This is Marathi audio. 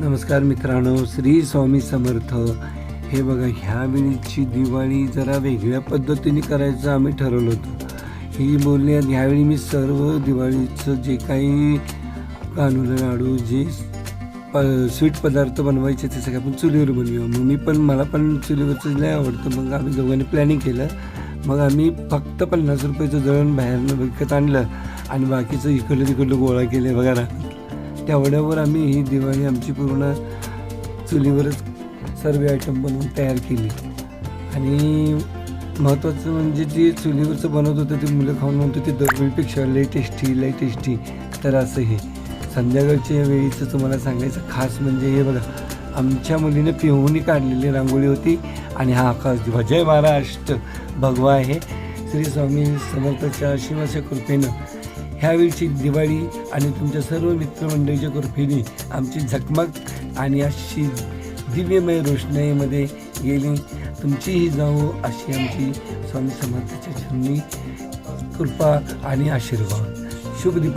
नमस्कार मित्रांनो श्री स्वामी समर्थ. हे बघा ह्या वेळीची दिवाळी जरा वेगळ्या पद्धतीने करायचं आम्ही ठरवलं होतं. ही बोलली ह्यावेळी मी सर्व दिवाळीचं जे काही कानुलं लाडू जे प स्वीट पदार्थ बनवायचे ते सगळं आपण चुलीवर बनवूया. मग मी पण मला पण चुलीवरचं लय आवडतं. मग आम्ही दोघांनी प्लॅनिंग केलं. मग आम्ही फक्त पन्नास रुपयाचं जळण बाहेरनं विकत आणलं आणि बाकीचं इकडलं तिकडलं गोळा केले बघा ना तेवढ्यावर आम्ही ही दिवाळी आमची पूर्ण चुलीवरच सर्व आयटम बनवून तयार केली. आणि महत्त्वाचं म्हणजे जे चुलीवरचं बनवत होतं ते मुलं खाऊन म्हणतो ते दरवेळीपेक्षा लय टेस्टी लय टेस्टी तर असं हे. संध्याकाळच्या वेळीचं तुम्हाला सांगायचं खास म्हणजे हे बघा आमच्या मुलीने पिहूनी काढलेली रांगोळी होती आणि हा आकाश जय महाराष्ट्र. भगवा आहे. श्री स्वामी समर्थाच्या शिवाच्या कृपेनं ह्यावेळची दिवाळी आणि तुमच्या सर्व मित्रमंडळीच्या कृपेने आमची झकमक आणि अशी दिव्यमय रोषणाईमध्ये गेली. तुमचीही जाऊ अशी आमची स्वामी समर्थाच्या छंदी कृपा आणि आशीर्वाद. शुभ दीपा.